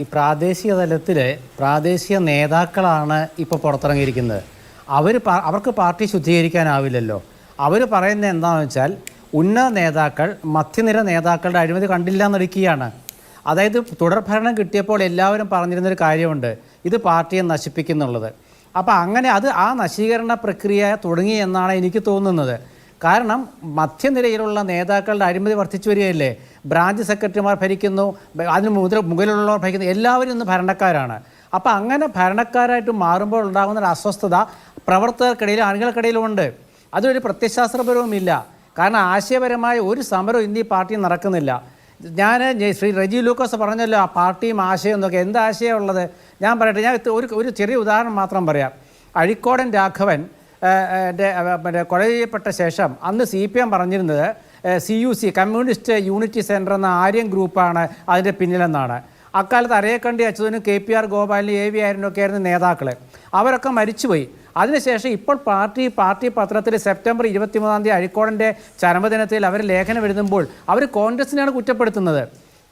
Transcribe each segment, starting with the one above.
ഈ പ്രാദേശിക തലത്തിൽ പ്രാദേശിക നേതാക്കളാണ് ഇപ്പോൾ പുറത്തിറങ്ങിയിരിക്കുന്നത്. അവർ അവർക്ക് പാർട്ടി ശുദ്ധീകരിക്കാനാവില്ലല്ലോ. അവർ പറയുന്നത് എന്താണെന്ന് വെച്ചാൽ ഉന്നത നേതാക്കൾ മധ്യനിര നേതാക്കളുടെ അഴിമതി കണ്ടില്ല എന്നിരിക്കുകയാണ് അതായത് തുടർഭരണം കിട്ടിയപ്പോൾ എല്ലാവരും പറഞ്ഞിരുന്നൊരു കാര്യമുണ്ട്. ഇത് പാർട്ടിയെ നശിപ്പിക്കുന്നുള്ളത്. അപ്പോൾ അങ്ങനെ അത് ആ നശീകരണ പ്രക്രിയ തുടങ്ങി എന്നാണ് എനിക്ക് തോന്നുന്നത്. കാരണം മധ്യനിരയിലുള്ള നേതാക്കളുടെ അഴിമതി വർദ്ധിച്ചു വരികയല്ലേ? ബ്രാഞ്ച് സെക്രട്ടറിമാർ ഭരിക്കുന്നു അതിന് മുതൽ മുകളിലുള്ളവർ ഭരിക്കുന്നു എല്ലാവരും ഇന്ന് ഭരണക്കാരാണ്. അപ്പോൾ അങ്ങനെ ഭരണക്കാരായിട്ട് മാറുമ്പോൾ ഉണ്ടാകുന്ന ഒരു അസ്വസ്ഥത പ്രവർത്തകർക്കിടയിലും ആളുകൾക്കിടയിലും ഉണ്ട്. അതൊരു പ്രത്യശാസ്ത്രപരവുമില്ല കാരണം ആശയപരമായ ഒരു സമരവും ഇന്ന് ഈ പാർട്ടി നടക്കുന്നില്ല. ഞാൻ ശ്രീ റെജി ലൂക്കോസ് പറഞ്ഞല്ലോ ആ പാർട്ടിയും ആശയം എന്നൊക്കെ. എന്ത് ആശയമുള്ളത് ഞാൻ പറയട്ടെ ഞാൻ ഒരു ഒരു ചെറിയ ഉദാഹരണം മാത്രം പറയാം. അഴിക്കോടൻ രാഘവൻ മറ്റേ കൊല ചെയ്യപ്പെട്ട ശേഷം അന്ന് സി പി എം പറഞ്ഞിരുന്നത് C U C communist unity centre എന്ന ആര്യൻ ഗ്രൂപ്പാണ് അതിന്റെ പിന്നിലെന്നാണ്. അക്കാലത്ത് അരയക്കണ്ടി അച്യുതനും കെ പി ആർ ഗോപാലിനും എ വി ആയിരുന്നു ഒക്കെ ആയിരുന്നു നേതാക്കൾ അവരൊക്കെ മരിച്ചുപോയി. അതിനുശേഷം ഇപ്പോൾ പാർട്ടി പാർട്ടി പത്രത്തിൽ സെപ്റ്റംബർ ഇരുപത്തിമൂന്നാം തീയതി അഴിക്കോടന്റെ ചരമദിനത്തിൽ അവർ ലേഖനം എഴുതുമ്പോൾ അവർ കോൺഗ്രസിനെയാണ് കുറ്റപ്പെടുത്തുന്നത്.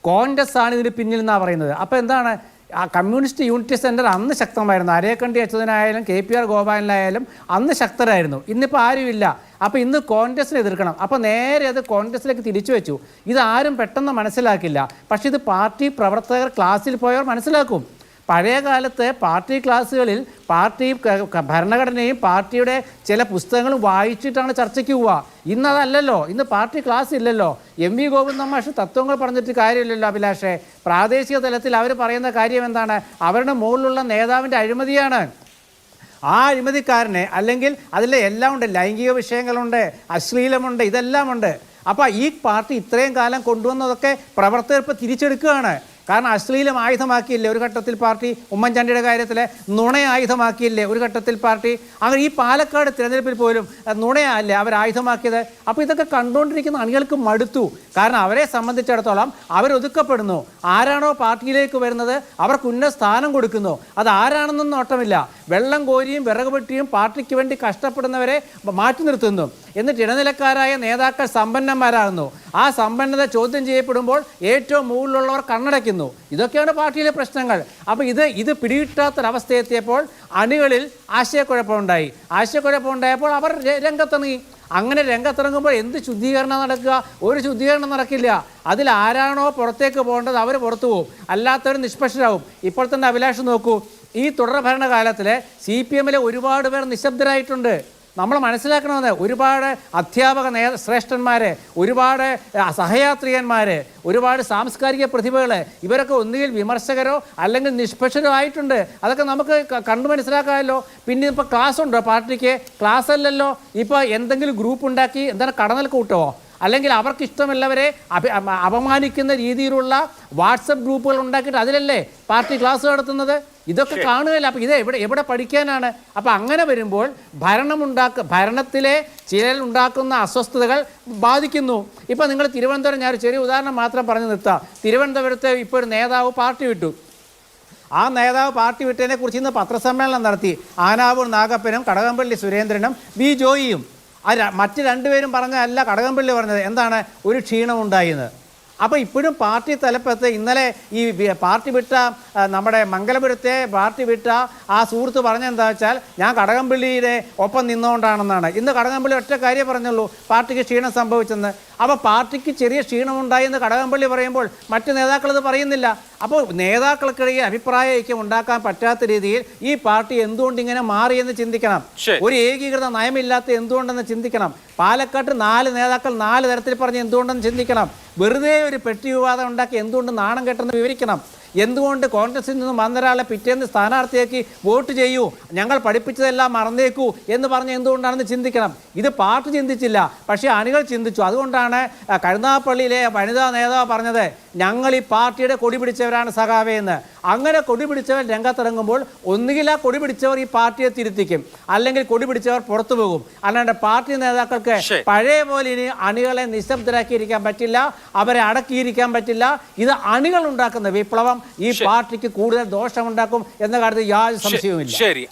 കോൺഗ്രസ് ആണ് ഇതിന് പിന്നിൽ എന്നാണ് പറയുന്നത്. അപ്പോൾ എന്താണ് ആ കമ്മ്യൂണിസ്റ്റ് യൂണിറ്റി സെന്റർ അന്ന് ശക്തമായിരുന്നു. അരേക്കണ്ടി അച്യുതനായാലും കെ പി ആർ ഗോപാലനായാലും അന്ന് ശക്തരായിരുന്നു. ഇന്നിപ്പോൾ ആരുമില്ല. അപ്പോൾ ഇന്ന് കോൺഗ്രസിനെ എതിർക്കണം. അപ്പോൾ നേരെ അത് കോൺഗ്രസിലേക്ക് തിരിച്ചു വെച്ചു. ഇതാരും പെട്ടെന്ന് മനസ്സിലാക്കില്ല. പക്ഷേ ഇത് പാർട്ടി പ്രവർത്തകർ ക്ലാസ്സിൽ പോയവർ മനസ്സിലാക്കും. പഴയ കാലത്ത് പാർട്ടി ക്ലാസ്സുകളിൽ പാർട്ടി ഭരണഘടനയും പാർട്ടിയുടെ ചില പുസ്തകങ്ങളും വായിച്ചിട്ടാണ് ചർച്ചയ്ക്ക് പോവുക. ഇന്നതല്ലല്ലോ ഇന്ന് പാർട്ടി ക്ലാസ് ഇല്ലല്ലോ. എം വി ഗോവിന്ദ മാഷ് തത്വങ്ങൾ പറഞ്ഞിട്ട് കാര്യമില്ലല്ലോ അഭിലാഷേ. പ്രാദേശിക തലത്തിൽ അവർ പറയുന്ന കാര്യം എന്താണ്? അവരുടെ മുകളിലുള്ള നേതാവിന്റെ അഴിമതിയാണ്. ആ അഴിമതിക്കാരനെ അല്ലെങ്കിൽ അതിൽ എല്ലാം ഉണ്ട്. ലൈംഗിക വിഷയങ്ങളുണ്ട് അശ്ലീലമുണ്ട് ഇതെല്ലാം ഉണ്ട്. അപ്പോൾ ഈ പാർട്ടി ഇത്രയും കാലം കൊണ്ടുവന്നതൊക്കെ പ്രവർത്തകർ ഇപ്പോൾ തിരിച്ചെടുക്കുകയാണ്. കാരണം അശ്ലീലം ആയുധമാക്കിയില്ലേ ഒരു ഘട്ടത്തിൽ പാർട്ടി ഉമ്മൻചാണ്ടിയുടെ കാര്യത്തിൽ നുണ ആയുധമാക്കിയില്ലേ ഒരു ഘട്ടത്തിൽ പാർട്ടി? അങ്ങനെ ഈ പാലക്കാട് തിരഞ്ഞെടുപ്പിൽ പോലും നുണയല്ലേ അവർ ആയുധമാക്കിയത്? അപ്പോൾ ഇതൊക്കെ കണ്ടുകൊണ്ടിരിക്കുന്ന അണികൾക്ക് മടുത്തു. കാരണം അവരെ സംബന്ധിച്ചിടത്തോളം അവരൊതുക്കപ്പെടുന്നു ആരാണോ പാർട്ടിയിലേക്ക് വരുന്നത് അവർക്ക് ഉന്നത സ്ഥാനം കൊടുക്കുന്നു. അത് ആരാണെന്നൊന്നും നോട്ടമില്ല വെള്ളം കോരിയും വിറക് വെട്ടിയും പാർട്ടിക്ക് വേണ്ടി കഷ്ടപ്പെടുന്നവരെ മാറ്റി നിർത്തുന്നു. എന്നിട്ട് ഇടനിലക്കാരായ നേതാക്കൾ സമ്പന്നന്മാരാകുന്നു. ആ സമ്പന്നത ചോദ്യം ചെയ്യപ്പെടുമ്പോൾ ഏറ്റവും മുകളിലുള്ളവർ കണ്ണടയ്ക്കുന്നു. ഇതൊക്കെയാണ് പാർട്ടിയിലെ പ്രശ്നങ്ങൾ. അപ്പോൾ ഇത് ഇത് പിടികിട്ടാത്തൊരവസ്ഥയെത്തിയപ്പോൾ അണികളിൽ ആശയക്കുഴപ്പമുണ്ടായി. ആശയക്കുഴപ്പമുണ്ടായപ്പോൾ അവർ രംഗത്തിറങ്ങി. അങ്ങനെ രംഗത്തിറങ്ങുമ്പോൾ എന്ത് ശുദ്ധീകരണം നടക്കുക? ഒരു ശുദ്ധീകരണം നടക്കില്ല. അതിൽ ആരാണോ പുറത്തേക്ക് പോകേണ്ടത് അവർ പുറത്തു പോകും. അല്ലാത്തവർ നിഷ്പക്ഷരാകും. ഇപ്പോൾ തന്നെ അഭിലാഷ് നോക്കൂ. ഈ തുടർ ഭരണകാലത്തിൽ സി പി എമ്മിലെ ഒരുപാട് പേർ നിശബ്ദരായിട്ടുണ്ട്. നമ്മൾ മനസ്സിലാക്കണമെന്ന് ഒരുപാട് അധ്യാപക നേ ശ്രേഷ്ഠന്മാർ ഒരുപാട് സഹയാത്രികന്മാർ ഒരുപാട് സാംസ്കാരിക പ്രതിഭകൾ ഇവരൊക്കെ ഒന്നുകിൽ വിമർശകരോ അല്ലെങ്കിൽ നിഷ്പക്ഷരോ ആയിട്ടുണ്ട്. അതൊക്കെ നമുക്ക് കണ്ടു മനസ്സിലാക്കാമല്ലോ. പിന്നെ ഇപ്പോൾ ക്ലാസ് ഉണ്ടോ പാർട്ടിക്ക് ക്ലാസ് അല്ലല്ലോ ഇപ്പോൾ എന്തെങ്കിലും ഗ്രൂപ്പ് ഉണ്ടാക്കി എന്താണ് കടന്നൽ കൂട്ടുമോ അല്ലെങ്കിൽ അവർക്ക് ഇഷ്ടമുള്ളവരെ അഭി അപമാനിക്കുന്ന രീതിയിലുള്ള വാട്സപ്പ് ഗ്രൂപ്പുകൾ ഉണ്ടാക്കിയിട്ട് അതിലല്ലേ പാർട്ടി ക്ലാസ് നടത്തുന്നത്? ഇതൊക്കെ കാണുകയില്ല. അപ്പം ഇത് എവിടെ എവിടെ പഠിക്കാനാണ്? അപ്പം അങ്ങനെ വരുമ്പോൾ ഭരണമുണ്ടാക്ക ഭരണത്തിലെ ചിലർ ഉണ്ടാക്കുന്ന അസ്വസ്ഥതകൾ ബാധിക്കുന്നു. ഇപ്പം നിങ്ങൾ തിരുവനന്തപുരം ഞാൻ ഒരു ചെറിയ ഉദാഹരണം മാത്രം പറഞ്ഞു നിർത്താം. തിരുവനന്തപുരത്തെ ഇപ്പോൾ ഒരു നേതാവ് പാർട്ടി വിട്ടു. ആ നേതാവ് പാർട്ടി വിട്ടതിനെ കുറിച്ച് ഇന്ന് പത്രസമ്മേളനം നടത്തി. ആനാവൂർ നാഗപ്പനും കടകംപള്ളി സുരേന്ദ്രനും വി. ജോയിയും. ആ ര- മറ്റ് രണ്ടുപേരും പറഞ്ഞതല്ല കടകംപള്ളി പറഞ്ഞത്. എന്താണ്? ഒരു ക്ഷീണമുണ്ടായിന്ന്. അപ്പോൾ ഇപ്പോഴും പാർട്ടി തലപ്പത്ത് ഇന്നലെ ഈ പാർട്ടി വിട്ട നമ്മുടെ മംഗലപുരത്തെ പാർട്ടി വിട്ട ആ സുഹൃത്ത് പറഞ്ഞെന്താ വെച്ചാൽ ഞാൻ കടകംപള്ളിയുടെ ഒപ്പം നിന്നുകൊണ്ടാണെന്നാണ് ഇന്ന് കടകംപള്ളി ഒറ്റ കാര്യം പറഞ്ഞുള്ളൂ പാർട്ടിക്ക് ക്ഷീണം സംഭവിച്ചെന്ന്. അപ്പോൾ പാർട്ടിക്ക് ചെറിയ ക്ഷീണമുണ്ടായി എന്ന് കടകംപള്ളി പറയുമ്പോൾ മറ്റ് നേതാക്കൾ ഇത് പറയുന്നില്ല. അപ്പോൾ നേതാക്കൾക്കിടയിൽ അഭിപ്രായ ഐക്യം ഉണ്ടാക്കാൻ പറ്റാത്ത രീതിയിൽ ഈ പാർട്ടി എന്തുകൊണ്ട് ഇങ്ങനെ മാറിയെന്ന് ചിന്തിക്കണം. ഒരു ഏകീകൃത നയമില്ലാത്ത എന്തുകൊണ്ടെന്ന് ചിന്തിക്കണം. പാലക്കാട്ട് നാല് നേതാക്കൾ നാല് തരത്തിൽ പറഞ്ഞ് എന്തുകൊണ്ടെന്ന് ചിന്തിക്കണം. വെറുതെ ഒരു പെട്ടി വിവാദം ഉണ്ടാക്കി എന്തുകൊണ്ട് നാണം കെട്ടെന്ന് വിവരിക്കണം? എന്തുകൊണ്ട് കോൺഗ്രസിൽ നിന്നും വന്നൊരാളെ പിറ്റേന്ന് സ്ഥാനാർത്ഥിയാക്കി വോട്ട് ചെയ്യൂ? ഞങ്ങൾ പഠിപ്പിച്ചതെല്ലാം മറന്നേക്കൂ എന്ന് പറഞ്ഞ് എന്തുകൊണ്ടാണെന്ന് ചിന്തിക്കണം? ഇത് പാർട്ടി ചിന്തിച്ചില്ല പക്ഷേ അണികൾ ചിന്തിച്ചു. അതുകൊണ്ടാണ് കരുനാഗപ്പള്ളിയിലെ വനിതാ നേതാവ് പറഞ്ഞത് ഞങ്ങൾ ഈ പാർട്ടിയുടെ കൊടി പിടിച്ചവരാണ് സഖാവേ എന്ന്. അങ്ങനെ കൊടി പിടിച്ചവർ രംഗത്തിറങ്ങുമ്പോൾ ഒന്നുകിൽ ആ കൊടി പിടിച്ചവർ ഈ പാർട്ടിയെ തിരുത്തിക്കും അല്ലെങ്കിൽ കൊടി പിടിച്ചവർ പുറത്തു പോകും. അല്ലാണ്ട് പാർട്ടി നേതാക്കൾക്ക്. പഴയ പോലെ ഇനി അണികളെ നിശബ്ദരാക്കിയിരിക്കാൻ പറ്റില്ല അവരെ അടക്കിയിരിക്കാൻ പറ്റില്ല. ഇത് അണികൾ ഉണ്ടാക്കുന്ന വിപ്ലവം ഈ പാർട്ടിക്ക് കൂടുതൽ ദോഷമുണ്ടാക്കും എന്ന കാര്യത്തിൽ യാതൊരു സംശയവുമില്ല. ശരി.